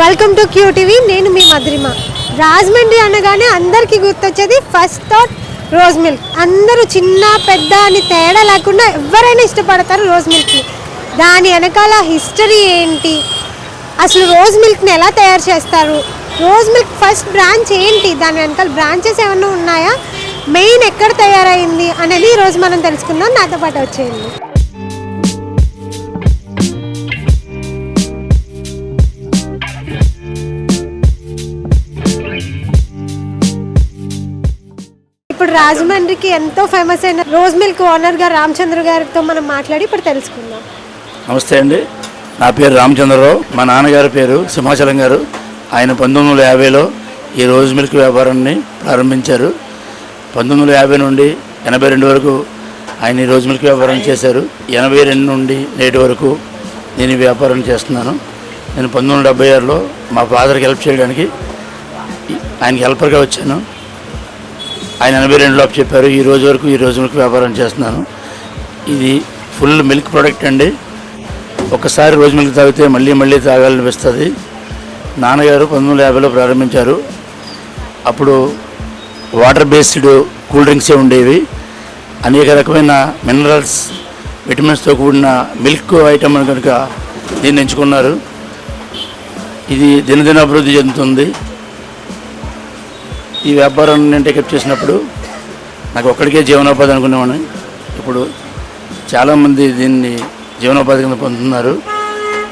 Welcome to queue TV నేను మీ మధురిమ. రాజమండ్రి అనగానే అందరికీ గుర్తొచ్చేది ఫస్ట్ థాట్ రోజ్ మిల్క్ అందరూ చిన్న పెద్ద అని తేడా లేకుండా ఎవరైనా ఇష్టపడతారు రోజ్ మిల్క్ని దాని వెనకాల హిస్టరీ ఏంటి? అసలు రోజ్ మిల్క్ని ఎలా తయారు చేస్తారు? రోజ్ మిల్క్ ఫస్ట్ బ్రాంచ్ ఏంటి? దాని వెనకాల బ్రాంచెస్ ఏమైనా ఉన్నాయా? మెయిన్ ఎక్కడ తయారైంది? అనేది ఈరోజు మనం తెలుసుకుందాం. నాతో పాటు వచ్చేయండి. ఇప్పుడు రాజమండ్రికి ఎంతో ఫేమస్ అయిన రోజ్ మిల్క్ ఓనర్ గారు రామచంద్ర గారితో మనం మాట్లాడి ఇప్పుడు తెలుసుకుందాం. నమస్తే అండి. నా పేరు రామచంద్రరావు. మా నాన్నగారి పేరు సింహాచలం గారు. ఆయన పంతొమ్మిది వందల యాభైలో ఈ రోజ్ మిల్క్ వ్యాపారాన్ని ప్రారంభించారు. పంతొమ్మిది వందల యాభై నుండి ఎనభై రెండు వరకు ఆయన ఈ రోజ్ మిల్క్ వ్యాపారం చేశారు. ఎనభై రెండు నుండి నేటి వరకు నేను ఈ వ్యాపారం చేస్తున్నాను. నేను పంతొమ్మిది వందల డెబ్బై ఆరులో మా ఫాదర్కి హెల్ప్ చేయడానికి ఆయనకి హెల్పర్గా వచ్చాను. ఆయన ఎనభై రెండులో చెప్పారు ఈ రోజు వరకు ఈ రోజు వరకు వ్యాపారం చేస్తున్నాను. ఇది ఫుల్ మిల్క్ ప్రోడక్ట్ అండి. ఒకసారి రోజు మిల్క్ తాగితే మళ్ళీ మళ్ళీ తాగాలనిపిస్తుంది నాన్నగారు పంతొమ్మిది వందల యాభైలో ప్రారంభించారు. అప్పుడు వాటర్ బేస్డ్ కూల్ డ్రింక్సే ఉండేవి. అనేక రకమైన మినరల్స్ విటమిన్స్తో కూడిన మిల్క్ ఐటమ్ కనుక దీన్ని ఎంచుకున్నారు. ఇది దినదిన అభివృద్ధి చెందుతుంది. ఈ వ్యాపారం నేను టేకప్ చేసినప్పుడు నాకు ఒక్కడికే జీవనోపాధి అనుకునేవాడిని. ఇప్పుడు చాలామంది దీన్ని జీవనోపాధి కింద పొందుతున్నారు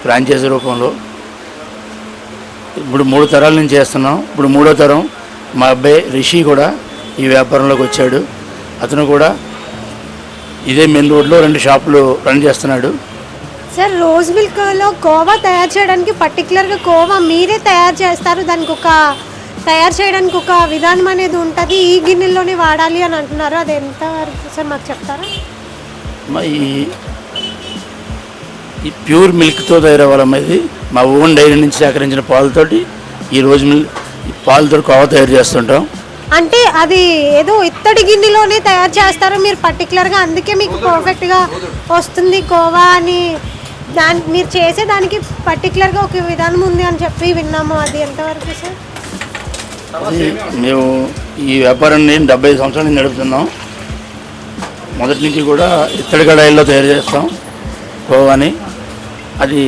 ఫ్రాంచైజీ రూపంలో. ఇప్పుడు మూడు తరాల నుంచి చేస్తున్నాం. ఇప్పుడు మూడో తరం మా అబ్బాయి రిషి కూడా ఈ వ్యాపారంలోకి వచ్చాడు. అతను కూడా ఇదే మెయిన్ రోడ్లో రెండు షాపులు రన్ చేస్తున్నాడు. సార్ రోజ్ మిల్క్లో కోవా తయారు చేయడానికి పర్టికులర్గా కోవా మీరే తయారు చేస్తారు. దానికి ఒక తయారు చేయడానికి ఒక విధానం అనేది ఉంటుంది. ఈ గిన్నెల్లోనే వాడాలి అని అంటున్నారు. అది ఎంత వరకు సార్ మాకు చెప్తారా? మా ఈ ప్యూర్ మిల్క్తో తయారవ్వాలమ్మా ఇది మా ఓన్ డైరీ నుంచి సేకరించిన పాలతోటి ఈ రోజు పాలతో కోవా తయారు చేస్తుంటాం. అంటే అది ఏదో ఇత్తడి గిన్నెలోనే తయారు చేస్తారో మీరు పర్టికులర్గా అందుకే మీకు పర్ఫెక్ట్గా వస్తుంది కోవా అని. దాని మీరు చేసే దానికి పర్టికులర్గా ఒక విధానం ఉంది అని చెప్పి విన్నాము. అది ఎంతవరకు సార్? మేము ఈ వ్యాపారాన్ని డెబ్బై ఐదు సంవత్సరాల నడుపుతున్నాం. మొదటి నుంచి కూడా ఇత్తడి కడాయిల్లో తయారు చేస్తాం కోవాని అది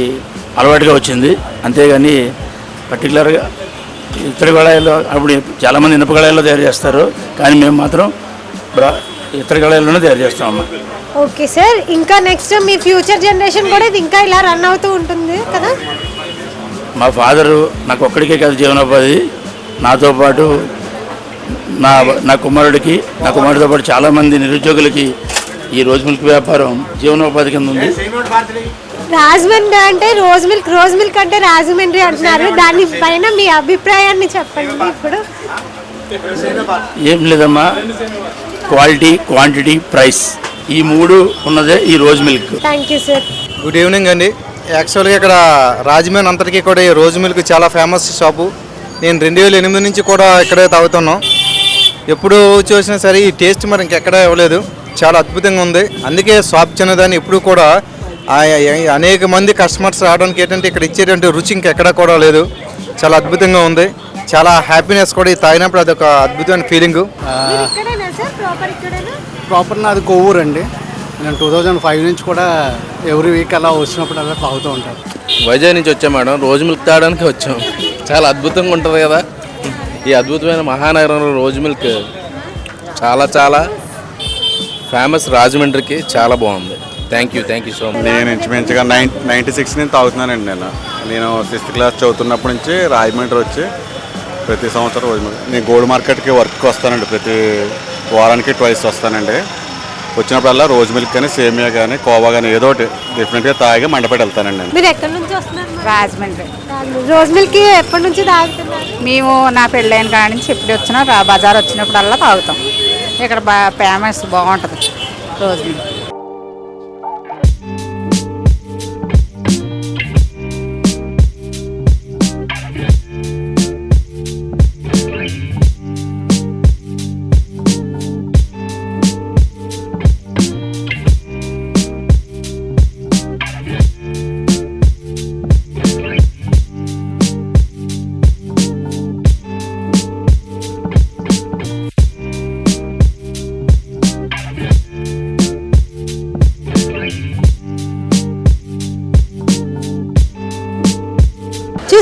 అలవాటుగా వచ్చింది. అంతేగాని పర్టికులర్గా ఇత్తడి కడాయిల్లో అప్పుడు చాలామంది ఇనుప కడాయిల్లో తయారు చేస్తారు. కానీ మేము మాత్రం బ్రా ఇత్తడి కడాయిల్లోనే తయారు చేస్తామమ్మా ఓకే సార్ ఇంకా నెక్స్ట్ మీ ఫ్యూచర్ జనరేషన్ కూడా ఇది ఇంకా ఇలా రన్ అవుతూ ఉంటుంది కదా? మా ఫాదరు నాకు ఒక్కడికే కాదు జీవనోపాధి. నాతో పాటు నా నా కుమారుడికి నా కుమారుడితో పాటు చాలామంది నిరుద్యోగులకి ఈ రోజు మిల్క్ వ్యాపారం జీవనోపాధి కింద ఉంది. రాజమండ్రి అంటే రోజ్ మిల్క్ రోజ్ మిల్క్ అంటే రాజమండ్రి అంటున్నారు. దాని పైన మీ అభిప్రాయాన్ని చెప్పండి ఇప్పుడు. ఏం లేదమ్మా. Quality quantity price. ఈ మూడు ఉన్నదే ఈ రోజు milk. Thank you sir. Good evening అండి. యాక్చువల్గా ఇక్కడ రాజమండ్రి అంతటికీ కూడా ఈ రోజు మిల్క్ చాలా ఫేమస్ షాపు. నేను రెండు వేల ఎనిమిది నుంచి కూడా ఇక్కడే తాగుతున్నాం. ఎప్పుడు చూసినా సరే ఈ టేస్ట్ మరి ఇంకెక్కడ ఇవ్వలేదు. చాలా అద్భుతంగా ఉంది. అందుకే షాప్ చిన్నదాన్ని ఎప్పుడు కూడా అనేక మంది కస్టమర్స్ రావడానికి ఏంటంటే ఇక్కడ ఇచ్చేటువంటి రుచి ఇంకెక్కడా కూడా లేదు. చాలా అద్భుతంగా ఉంది. చాలా హ్యాపీనెస్ కూడా ఇది తాగినప్పుడు అదొక అద్భుతమైన ఫీలింగు మీరు ఇక్కడేనా సార్? ప్రాపర్ ఇక్కడేనా? ప్రాపర్ నాది కొవ్వూరు అండి నేను టూ థౌజండ్ ఫైవ్ నుంచి కూడా ఎవ్రీ వీక్ అలా వచ్చినప్పుడు అలా తాగుతూ ఉంటాను. వైజాగ్ నుంచి వచ్చాం మేడం. రోజు మిల్క్ తాగడానికి వచ్చాం. చాలా అద్భుతంగా ఉంటుంది కదా. ఈ అద్భుతమైన మహానగరంలో రోజు మిల్క్ చాలా చాలా ఫేమస్ రాజమండ్రికి చాలా బాగుంది. Thank you thank you so much నేను ఇంచుమించుగా నైన్ నైంటీ సిక్స్ నుంచి తాగుతున్నానండి నేను. నేను సిక్స్త్ క్లాస్ చదువుతున్నప్పటి నుంచి రాజమండ్రి వచ్చి ప్రతి సంవత్సరం రోజు మిల్క్ నేను గోల్డ్ మార్కెట్కి వర్క్కి వస్తానండి. ప్రతి వారానికి ట్వైస్ వస్తానండి. వచ్చినప్పుడల్లా రోజు మిల్క్ కానీ సేమియా కానీ కోవా కానీ ఏదో ఒకటి డిఫరెంట్గా తాగి మండపేట వెళ్తానండి నేను. మీరు ఎక్కడి నుంచి వస్తున్నారు మరి? రాజమండ్రి. రోజ్ మిల్క్ ఎప్పటి నుంచి తాగుతున్నారు? మేము నా పెళ్ళైన కాడి నుంచి ఎప్పుడు వచ్చినా రా బజార్ వచ్చినప్పుడల్లా తాగుతాం. ఇక్కడ బా ఫేమస్ బాగుంటుంది రోజు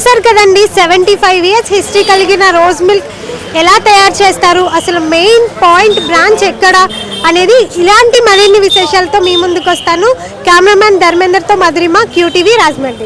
చూసారు కదండి సెవెంటీ ఫైవ్ ఇయర్స్ హిస్టరీ కలిగిన రోజ్ మిల్క్ ఎలా తయారు చేస్తారు? అసలు మెయిన్ పాయింట్ బ్రాంచ్ ఎక్కడ అనేది ఇలాంటి మరిన్ని విశేషాలతో మీ ముందుకు వస్తాను కెమెరామ్యాన్ ధర్మేందర్తో మధురిమ క్యూటీవీ రాజమండ్రి.